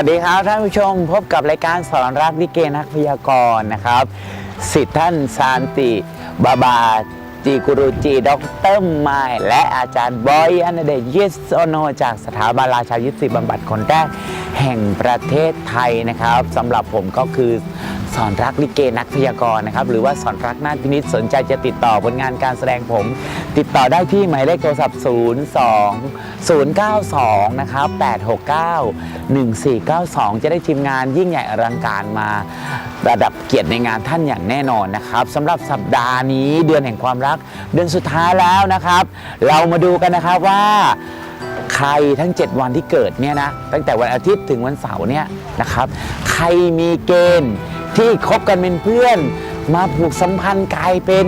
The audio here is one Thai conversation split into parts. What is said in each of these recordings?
วัสดีครับท่านผู้ชมพบกับรายการสอนรักลิเกนักพยากรณ์นะครับ สิทธิท่านซานติบาบา จีกุรุจีดรไมายและอาจารย์บอยอันเดชเยสโอโนจากสถาบันราชายุทธศิบำบัดคนแรกแห่งประเทศไทยนะครับสำหรับผมก็คือสอนรักลิเกนักพยากรณ์นะครับ หรือว่าสอนรักนาฏพินิษสนใจจะติดต่อผลงานการแสดงผม ติดต่อได้ที่หมายเลขโทรศัพท์ 02 092 นะครับ 869 1492 จะได้ทีมงานยิ่งใหญ่อลังการมา ระดับเกียรติในงานท่านอย่างแน่นอนนะครับสำหรับสัปดาห์นี้เดือนแห่งความรัก เดือนสุดท้ายแล้วนะครับ เรามาดูกันนะครับว่าใครทั้ง 7 วันที่เกิดเนี่ยนะตั้งแต่วันอาทิตย์ถึงวันเสาร์เนี่ยนะครับ ใครมีเกณฑ์ที่คบกันเป็นเพื่อน มาผูกสัมพันธ์กลายเป็น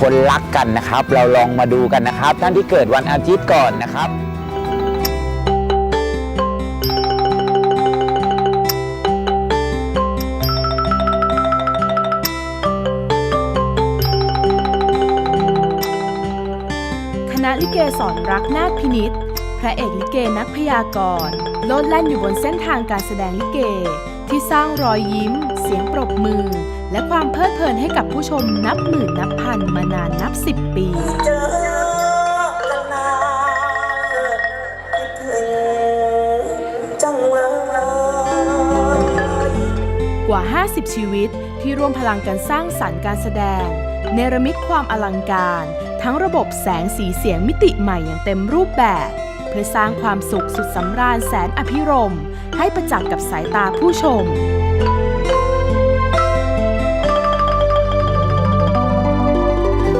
คนรักกันนะครับ เราลองมาดูกันนะครับ ท่านที่เกิดวันอาทิตย์ก่อนนะครับ ลิเกสอนรักนาฏพินิษพระเอกลิเกนักพยากรณ์โลดแล่นอยู่บนเส้นทางการแสดงลิเก ที่สร้างรอยยิ้ม เสียงปรบมือ และความเพลิดเพลินให้กับผู้ชมนับหมื่นนับพันมานานนับสิบปีเจอกันนานคิดถึงจังเลยกว่า 50 ชีวิตที่ร่วมพลังกันสร้างสรรค์การแสดง เนรมิตความอลังการ ทั้งระบบแสงสีเสียงมิติใหม่อย่างเต็มรูปแบบ เพื่อสร้างความสุขสุดสำราญแสนอภิรมให้ประจักษ์กับสายตาผู้ชม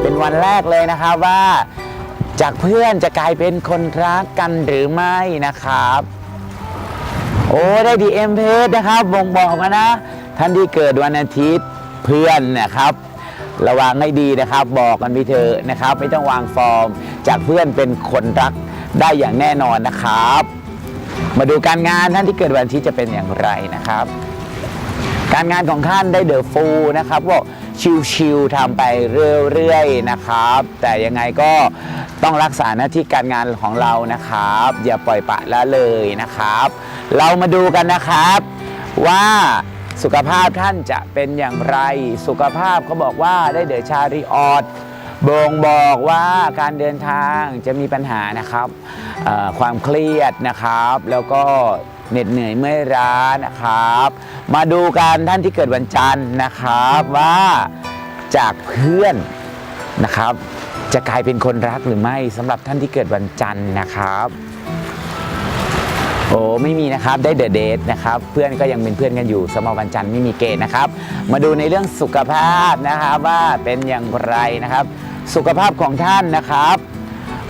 เป็นวันแรกเลยนะครับว่า จากเพื่อนจะกลายเป็นคนรักกันหรือไม่นะครับ โอ้ได้ดีเอ็มเพสนะครับบ่งบอกมานะ ท่านที่เกิดวันอาทิตย์เพื่อนนะครับ ระวังให้ดีนะครับ บอกกันไปเถอะนะครับ ไม่ต้องวางฟอร์ม จากเพื่อนเป็นคนรักได้อย่างแน่นอนนะครับ มาดูการงานท่านที่เกิดวันทิตย์จะเป็นอย่างไรนะครับการงานของท่านได้เดอะฟูลนะครับก็ชิวๆทำไปเรื่อยๆนะครับ แต่ยังไงก็ต้องรักษาหน้าที่การงานของเรานะครับ อย่าปล่อยปละละเลยนะครับ เรามาดูกันนะครับว่า สุขภาพท่านจะเป็นอย่างไร สุขภาพเขาบอกว่าได้เดอชาริออดบ่งบอกว่าการเดินทางจะมีปัญหานะครับ ความเครียดนะครับ แล้วก็เหน็ดเหนื่อยเมื่อยล้านะครับ มาดูกันท่านที่เกิดวันจันทร์นะครับว่าจากเพื่อนนะครับ จะกลายเป็นคนรักหรือไม่สำหรับท่านที่เกิดวันจันทร์นะครับ โอ้ไม่มีนะครับได้เดอะเดทนะครับเพื่อนก็ยังเป็นเพื่อนกันอยู่สมอวันจันทร์ไม่มีเกณฑ์นะครับ มาดูในเรื่องสุขภาพนะครับว่าเป็นอย่างไรนะครับ สุขภาพของท่านนะครับ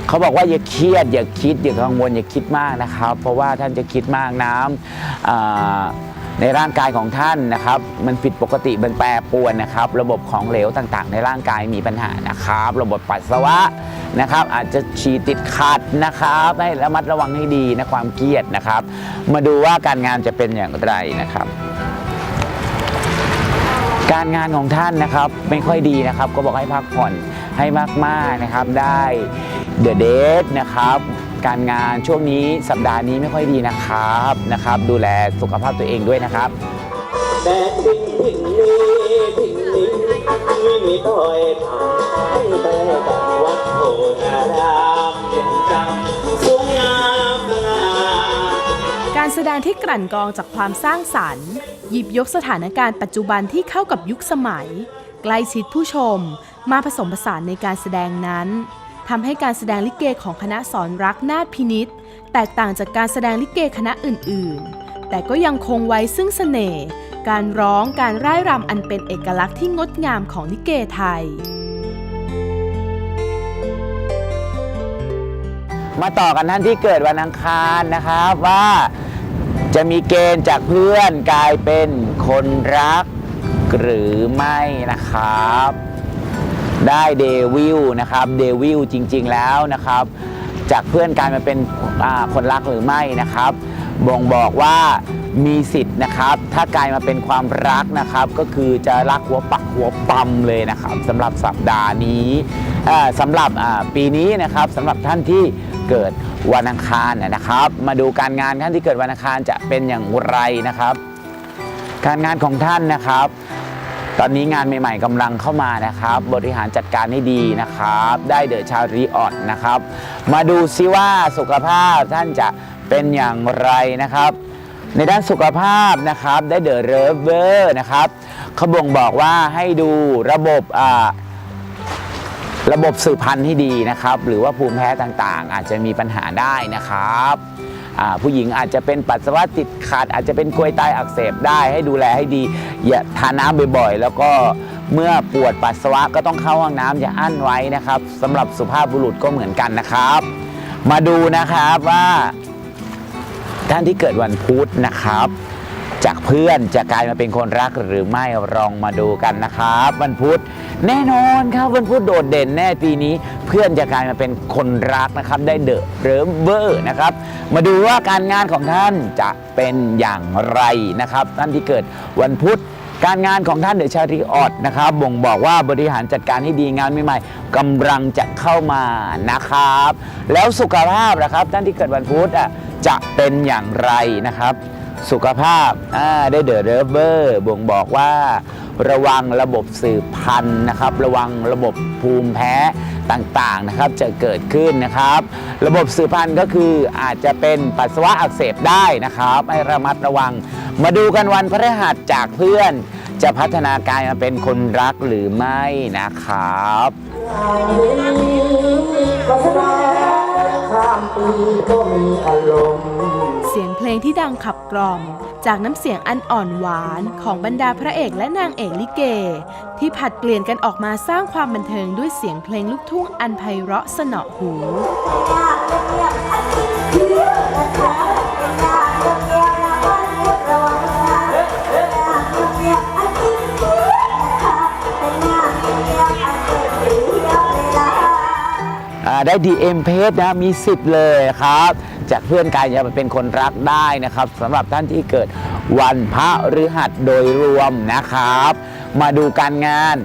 เขาบอกว่าอย่าเครียดอย่าคิดอย่ากังวลอย่าคิดมากนะครับ เพราะว่าท่านจะคิดมากน้ำอ่า ในร่างกายของท่านนะครับ มันผิดปกติมันแปรปรวนนะครับ ระบบของเหลวต่างๆ ในร่างกายมีปัญหานะครับ ระบบปัสสาวะนะครับ อาจจะฉี่ติดขัดนะครับให้ระมัดระวังให้ดีนะความเครียดนะครับ มาดูว่าการงานจะเป็นอย่างไรนะครับการงานของท่านนะครับไม่ค่อยดีนะครับ ก็บอกให้พักผ่อนให้มากๆนะครับ ได้เดอะเดทนะครับ การงานช่วงนี้สัปดาห์นี้ไม่ค่อยดีนะครับนะครับ ดูแลสุขภาพตัวเองด้วยนะครับแต่ทิ้งทิ้งนี้ทิ้งนี้ไม่มีถ้อยคำตั้งแต่กับวัดโพธารามเย็นจังสวยงามสง่าการแสดงที่กลั่นกรองจากความสร้างสรรค์ หยิบยกสถานการณ์ปัจจุบันที่เข้ากับยุคสมัย ใกล้ชิดผู้ชมมาผสมผสานในการแสดงนั้น ทำให้การแสดงลิเกของคณะสอนรักนาฏพินิษแตกต่างจากการแสดงลิเกคณะอื่นๆ แต่ก็ยังคงไว้ซึ่งเสน่ห์การร้องการร่ายรำอันเป็นเอกลักษณ์ที่งดงามของลิเกไทย มาต่อกันท่านที่เกิดวันอังคารนะครับว่าจะมีเกณฑ์จากเพื่อนกลายเป็นคนรักหรือไม่นะครับ ได้เดวิลนะครับเดวิลจริง ๆ แล้วนะครับ จากเพื่อนกลายมาเป็นคนรักหรือไม่นะครับ บ่งบอกว่ามีสิทธิ์นะครับ ถ้ากลายมาเป็นความรักนะครับ ก็คือจะรักหัวปักหัวปั๊มเลยนะครับสำหรับสัปดาห์นี้สำหรับปีนี้นะครับสำหรับท่านที่เกิดวันอังคารนะครับ มาดูการงานท่านที่เกิดวันอังคารจะเป็นอย่างไรนะครับ การงานของท่านนะครับ ตอนนี้งานใหม่ๆกำลังเข้ามานะครับ บริหารจัดการให้ดีนะครับ ได้เดอะชารีออดนะครับ มาดูซิว่าสุขภาพท่านจะเป็นอย่างไรนะครับ ในด้านสุขภาพนะครับได้เดอะเรเวอร์นะครับเขาบ่งบอกว่าให้ดูระบบอ่าระบบสืบพันธุ์ที่ดีนะครับ หรือว่าภูมิแพ้ต่างๆ อาจจะมีปัญหาได้นะครับ ผู้หญิงอาจจะเป็นปัสสาวะติดขัด อาจจะเป็นกลวยไตอักเสบได้ให้ดูแลให้ดี อย่าทานน้ำบ่อยๆ แล้วก็เมื่อปวดปัสสาวะก็ต้องเข้าห้องน้ำอย่าอั้นไว้นะครับสำหรับสุภาพบุรุษก็เหมือนกันนะครับ มาดูนะครับว่าท่านที่เกิดวันพุธนะครับ จากเพื่อนจะกลายมาเป็นคนรักหรือไม่ลองมาดูกันนะครับวันพุธแน่นอนครับวันพุธโดดเด่นแน่ปีนี้เพื่อนจะกลายมาเป็นคนรักนะครับ ได้เดอะเริมเวอร์นะครับ มาดูว่าการงานของท่านจะเป็นอย่างไรนะครับ ท่านที่เกิดวันพุธการงานของท่านเดอะชาริออดนะครับบ่งบอกว่าบริหารจัดการให้ดีงานใหม่ๆกำลังจะเข้ามานะครับ แล้วสุขภาพนะครับท่านที่เกิดวันพุธอะจะเป็นอย่างไรนะครับ สุขภาพได้เดอะเรเวอร์บ่งบอกว่า ระวังระบบสืบพันธุ์นะครับ ระวังระบบภูมิแพ้ต่างๆนะครับจะเกิดขึ้นนะครับ ระบบสืบพันธุ์ก็คืออาจจะเป็นปัสสาวะอักเสบได้นะครับ ให้ระมัดระวัง มาดูกันวันพฤหัสจากเพื่อน จะพัฒนากายมาเป็นคนรักหรือไม่นะครับก็สบายข้ามปีก็มีอารมณ์ เสียงเพลงที่ดังขับกล่อม จากน้ำเสียงอันอ่อนหวานของบรรดาพระเอกและนางเอกลิเก ที่ผัดเปลี่ยนกันออกมาสร้างความบันเทิงด้วยเสียงเพลงลูกทุ่งอันไพเราะสนอหูได้ DM เพจนะมีสิทธิ์เลยครับ จากเพื่อนกายจะมาเป็นคนรักได้นะครับสำหรับท่านที่เกิดวันพระฤหัสโดยรวมนะครับ มาดูการงาน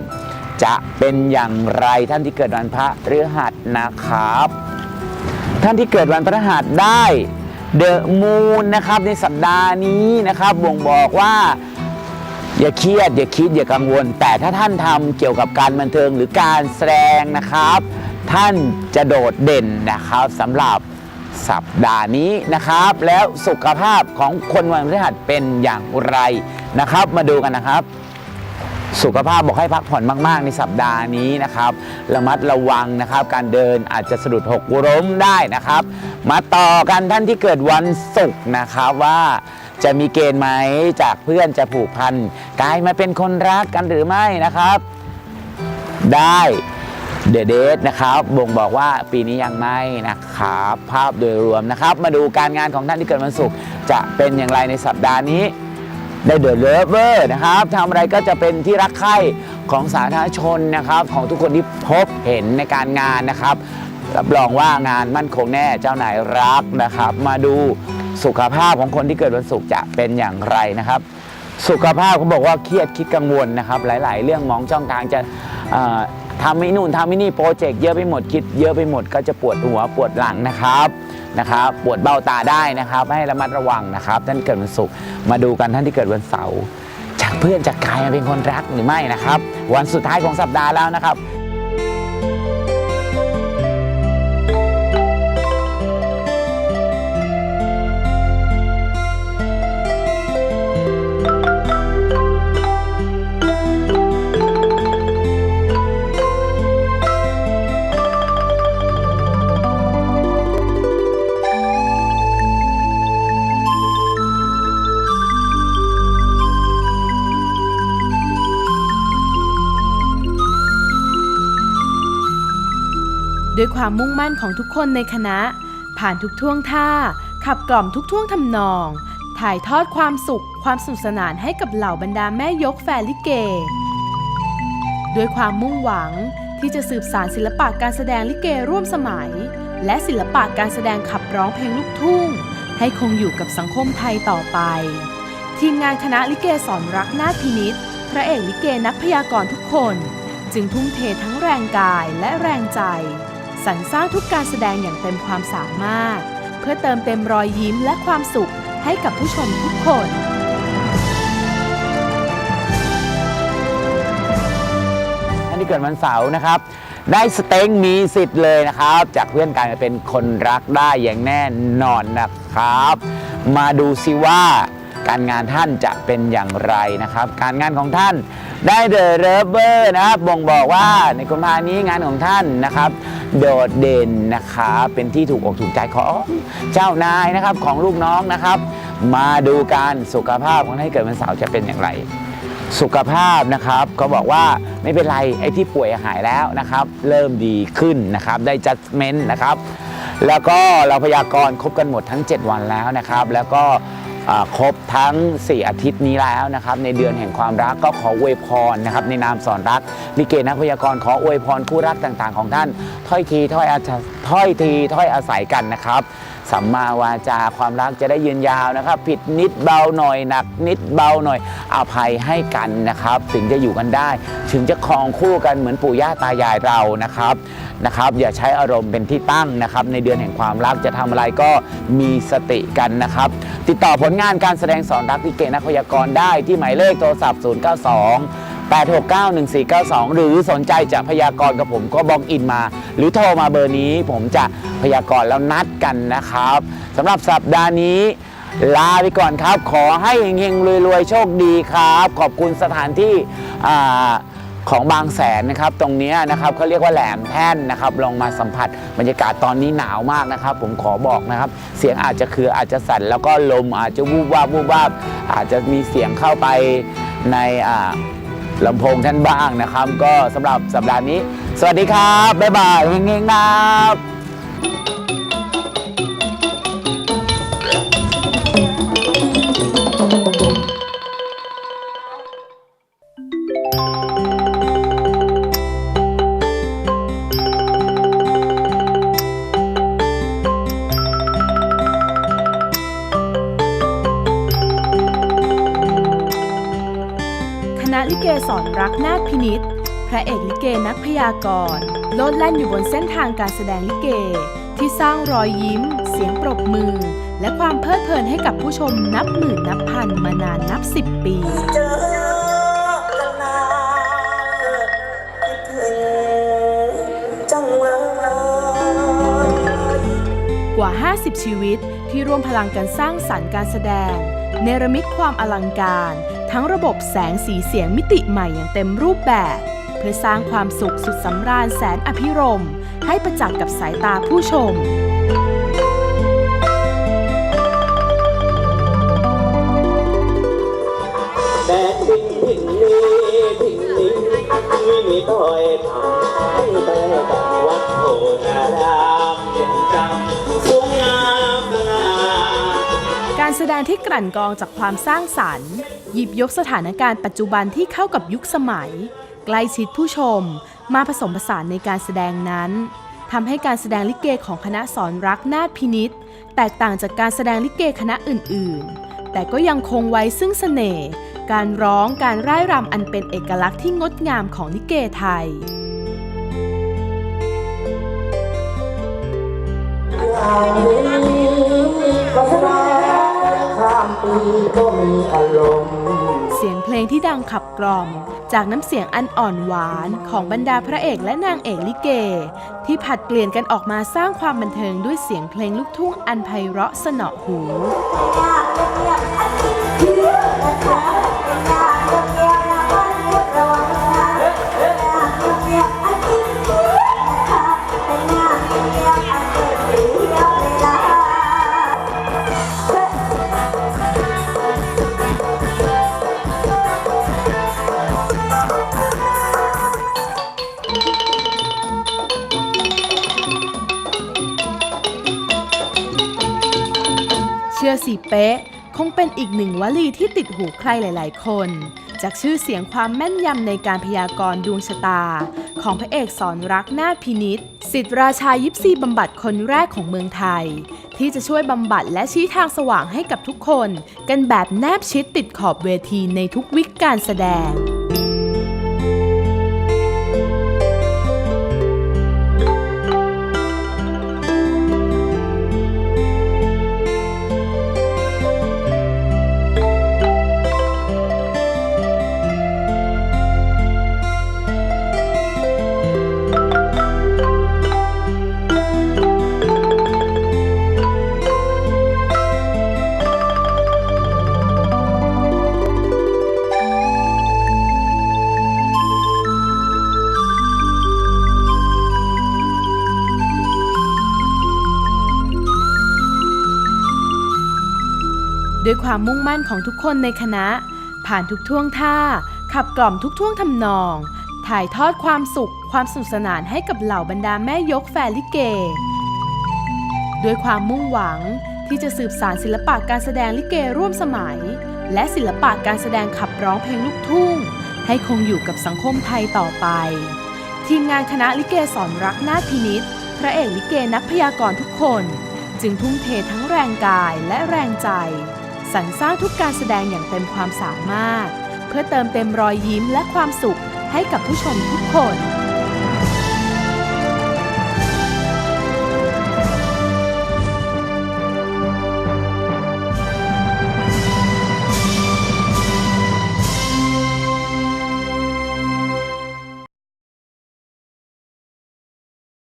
จะเป็นอย่างไรท่านที่เกิดวันพระฤหัสนะครับ ท่านที่เกิดวันพฤหัสได้เดอะมูนนะครับในสัปดาห์นี้นะครับบ่งบอกว่าอย่าเครียดอย่าคิดอย่ากังวล แต่ถ้าท่านทำเกี่ยวกับการบันเทิงหรือการแสดงนะครับ ท่านจะโดดเด่นนะครับสำหรับ สัปดาห์นี้นะครับ แล้วสุขภาพของคนวันพฤหัสเป็นอย่างไรนะครับ มาดูกันนะครับ สุขภาพบอกให้พักผ่อนมากๆ ในสัปดาห์นี้นะครับ ระมัดระวังนะครับ การเดินอาจจะสะดุดหกล้มได้นะครับ มาต่อกันท่านที่เกิดวันศุกร์นะครับว่าจะมีเกณฑ์ไหมจากเพื่อนจะผูกพันกลายมาเป็นคนรักกันหรือไม่นะครับ ได้ เดเดทนะครับบ่งบอกว่าปีนี้ยังไม่นะครับภาพโดยรวมนะครับ มาดูการงานของท่านที่เกิดวันศุกร์จะเป็นอย่างไรในสัปดาห์นี้ได้เดอะเลเวอร์นะครับทำอะไรก็จะเป็นที่รักใคร่ของสาธารณชนนะครับ ของทุกคนที่พบเห็นในการงานนะครับ รับรองว่างานมั่นคงแน่เจ้านายรักนะครับ มาดูสุขภาพของคนที่เกิดวันศุกร์จะเป็นอย่างไรนะครับ สุขภาพเขาบอกว่าเครียดคิดกังวลนะครับ หลาย ๆ เรื่องมองช่องทางจะ ทำไม่นู่นทำไม่นี่โปรเจกต์เยอะไปหมดคิด เยอะไปหมดก็จะปวดหัวปวดหลังนะครับนะครับปวดเบ้าตาได้นะครับ ให้ระมัดระวังนะครับท่านเกิดวันศุกร์มาดูกันท่านที่เกิดวันเสาร์จากเพื่อนจากกายมาเป็นคนรักหรือไม่นะครับ วันสุดท้ายของสัปดาห์แล้วนะครับ ความมุ่งมั่นของทุกคนในคณะ ผ่านทุกท่วงท่า ขับกล่อมทุกท่วงทำนอง ถ่ายทอดความสุข ความสนุกสนานให้กับเหล่าบรรดาแม่ยกแฟนลิเก ด้วยความมุ่งหวังที่จะสืบสารศิลปะการแสดงลิเกร่วมสมัย และศิลปะการแสดงขับร้องเพลงลูกทุ่ง ให้คงอยู่กับสังคมไทยต่อไป ทีมงานคณะลิเกสอนรักนาถพินิษพระเอกลิเกนักพยากรณ์ทุกคน จึงทุ่มเททั้งแรงกายและแรงใจ สรรสร้างทุกการแสดงอย่างเต็มความสามารถ เพื่อเติมเต็มรอยยิ้มและความสุขให้กับผู้ชมทุกคนท่านที่เกิดวันเสาร์นะครับ ได้สเต็งมีสิทธิ์เลยนะครับ จากเพื่อนกลายมาเป็นคนรักได้อย่างแน่นอนนะครับ มาดูซิว่า การงานท่านจะเป็นอย่างไรนะครับ การงานของท่านได้เดอะเรเบอร์นะครับบ่งบอกว่าในกุมภานี้งานของท่านนะครับ โดดเด่นนะครับเป็นที่ถูกอกถูกใจของเจ้านายนะครับของลูกน้องนะครับ มาดูการสุขภาพของท่านเกิดวันเสาร์จะเป็นอย่างไรสุขภาพนะครับก็บอกว่าไม่เป็นไรไอ้ที่ป่วยหายแล้วนะครับ เริ่มดีขึ้นนะครับได้ judgment นะครับ แล้วก็เราพยากรณ์ครบกันหมดทั้ง 7 วันแล้วนะครับ แล้วก็ ครบทั้ง 4 อาทิตย์นี้แล้วนะครับในเดือนแห่งความรักก็ขออวยพรนะครับในนามสอนรักลิเกนักพยากรณ์ขออวยพรคู่รักต่างๆ ของท่านถ้อยทีถ้อยอาถ้อยทีถ้อยอาศัยกันนะครับ สัมมาวาจาความรักจะได้ยืนยาวนะครับ ผิดนิดเบาหน่อยหนักนิดเบาหน่อยอภัยให้กันนะครับ ถึงจะอยู่กันได้ ถึงจะครองคู่กันเหมือนปู่ย่าตายายเรานะครับนะครับ อย่าใช้อารมณ์เป็นที่ตั้งนะครับ ในเดือนแห่งความรักจะทำอะไรก็มีสติกันนะครับ ติดต่อผลงานการแสดงสอนรักลิเกนักพยากรณ์ได้ที่หมายเลขโทรศัพท์ 092 8691492 หรือสนใจจะพยากรณ์กับผมก็บล็อกอินมา หรือโทรมาเบอร์นี้ผมจะพยากรณ์แล้วนัดกันนะครับสำหรับสัปดาห์นี้ลาไปก่อนครับ ขอให้เฮงๆรวยๆ โชคดีครับ ขอบคุณสถานที่ของบางแสนนะครับ ตรงนี้นะครับเขาเรียกว่าแหลมแท่นนะครับ ลองมาสัมผัสบรรยากาศตอนนี้หนาวมากนะครับ ผมขอบอกนะครับ เสียงอาจจะคืออาจจะสั่นแล้วก็ลมอาจจะวูบวาบวูบวาบอาจจะมีเสียงเข้าไปในอ่า ลำโพงท่านบ้างนะครับ ก็สำหรับสัปดาห์นี้ สวัสดีครับ บ๊ายบายเฮงๆครับ ลิเกสอนรักนาถพินิษพระเอกลิเกนักพยากรณ์โลดแล่นอยู่บนเส้นทางการแสดงลิเก ที่สร้างรอยยิ้ม เสียงปรบมือ และความเพลิดเพลินให้กับผู้ชมนับหมื่นนับพันมานานนับสิบปีเจอกันนานคิดถึงจังเลยกว่า 50 ชีวิตที่ร่วมพลังกันสร้างสรรค์การแสดง เนรมิต ความอลังการ ทั้งระบบแสงสีเสียงมิติใหม่อย่างเต็มรูปแบบ เพื่อสร้างความสุขสุดสำราญแสนอภิรมให้ประจักษ์กับสายตาผู้ชมแต่ทิ้งทิ้งนี้ทิ้งนี้ไม่มีถ้อยคำตั้งแต่กับวัดโพธารามยังจำสวยงาม การแสดงที่กลั่นกรองจากความสร้างสรรค์ หยิบยกสถานการณ์ปัจจุบันที่เข้ากับยุคสมัย ใกล้ชิดผู้ชม มาผสมผสานในการแสดงนั้นทำให้การแสดงลิเกของคณะสอนรักนาถพินิษแตกต่างจากการแสดงลิเกคณะอื่น ๆ แต่ก็ยังคงไว้ซึ่งเสน่ห์การร้องการร่ายรำอันเป็นเอกลักษณ์ที่งดงามของลิเกไทยก็แสดงข้าม ปีก็มีอารมณ์เสียงเพลงที่ดังขับกล่อม จากน้ำเสียงอันอ่อนหวานของบรรดาพระเอกและนางเอกลิเก ที่ผัดเปลี่ยนกันออกมาสร้างความบันเทิงด้วยเสียงเพลงลูกทุ่งอันไพเราะสนอหูเชื่อ สิเป๊ะ คงเป็นอีกหนึ่งวลีที่ติดหูใครหลาย ๆ คน จากชื่อเสียงความแม่นยำในการพยากรณ์ดวงชะตา ของพระเอกสอนรักนาพินิษสิทธิราชายิปซีบำบัดคนแรกของเมืองไทย ที่จะช่วยบำบัดและชี้ทางสว่างให้กับทุกคน กันแบบแนบชิดติดขอบเวทีในทุกวิกการแสดง ด้วยความมุ่งมั่นของทุกคนในคณะ ผ่านทุกท่วงท่า ขับกล่อมทุกท่วงทำนอง ถ่ายทอดความสุข ความสนุกสนานให้กับเหล่าบรรดาแม่ยกแฟนลิเก ด้วยความมุ่งหวังที่จะสืบสารศิลปะการแสดงลิเกร่วมสมัย และศิลปะการแสดงขับร้องเพลงลูกทุ่ง ให้คงอยู่กับสังคมไทยต่อไป ทีมงานคณะลิเกสอนรักนาพินิษพระเอกลิเกนักพยากรณ์ทุกคน จึงทุ่มเททั้งแรงกายและแรงใจ สรรสร้างทุกการแสดงอย่างเต็มความสามารถ เพื่อเติมเต็มรอยยิ้มและความสุขให้กับผู้ชมทุกคน